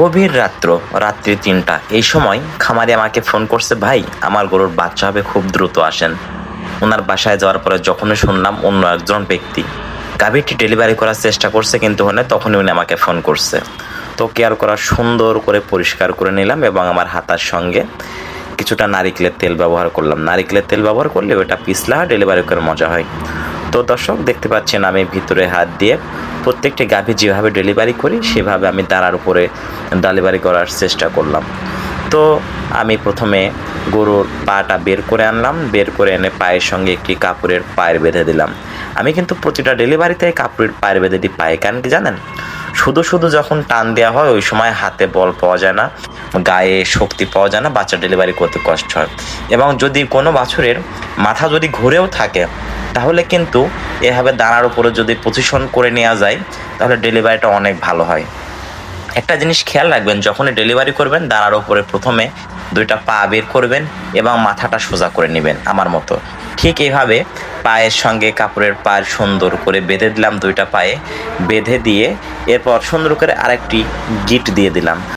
গভীর রাত্র, রাত্রি তিনটা। এই সময় খামারি আমাকে ফোন করছে, ভাই, আমার গরুর বাচ্চা হবে, খুব দ্রুত আসেন। ওনার বাসায় যাওয়ার পরে যখনই শুনলাম অন্য একজন ব্যক্তি। গাভীরটি ডেলিভারি করার চেষ্টা করছে, কিন্তু হলে তখনই উনি আমাকে ফোন করছে। তো কেয়ার করা সুন্দর করে পরিষ্কার করে নিলাম এবং আমার হাতার সঙ্গে কিছুটা নারিকেলের তেল ব্যবহার করলাম। নারিকেলের তেল ব্যবহার করলে ওটা পিছলা, ডেলিভারি করে মজা হয়। তো দর্শক, দেখতে পাচ্ছেন আমি ভিতরে হাত দিয়ে প্রত্যেকটি গাভী যেভাবে ডেলিভারি করি, সেভাবে আমি দাঁড়ার উপরে ডেলিভারি করার চেষ্টা করলাম। তো আমি প্রথমে গরুর পাটা বের করে আনলাম, বের করে এনে পায়ের সঙ্গে একটি কাপড়ের পায়ের বেঁধে দিলাম। আমি কিন্তু প্রতিটা ডেলিভারিতে কাপড়ের পায়ের বেঁধে দিই, পায়ে কারণ কি জানেন? শুধু শুধু যখন টান দেওয়া হয়, ওই সময় হাতে বল পাওয়া যায় না, গায়ে শক্তি পাওয়া যায় না, বাচ্চা ডেলিভারি করতে কষ্ট হয়। এবং যদি কোনো বাছুরের মাথা যদি ঘুরেও থাকে তাহলে কিন্তু এভাবে দানার উপরে যদি পজিশন করে নেওয়া যায়, তাহলে ডেলিভারিটা অনেক ভালো হয়। একটা জিনিস খেয়াল রাখবেন, যখনই ডেলিভারি করবেন, দানার উপরে প্রথমে দুইটা পা বের করবেন এবং মাথাটা সোজা করে নেবেন আমার মতো। ঠিক এইভাবে পায়ের সঙ্গে কাপড়ের পায়ের সুন্দর করে বেঁধে দিলাম দুইটা পায়ে, বেঁধে দিয়ে এরপর সুন্দর করে আরেকটি গিট দিয়ে দিলাম।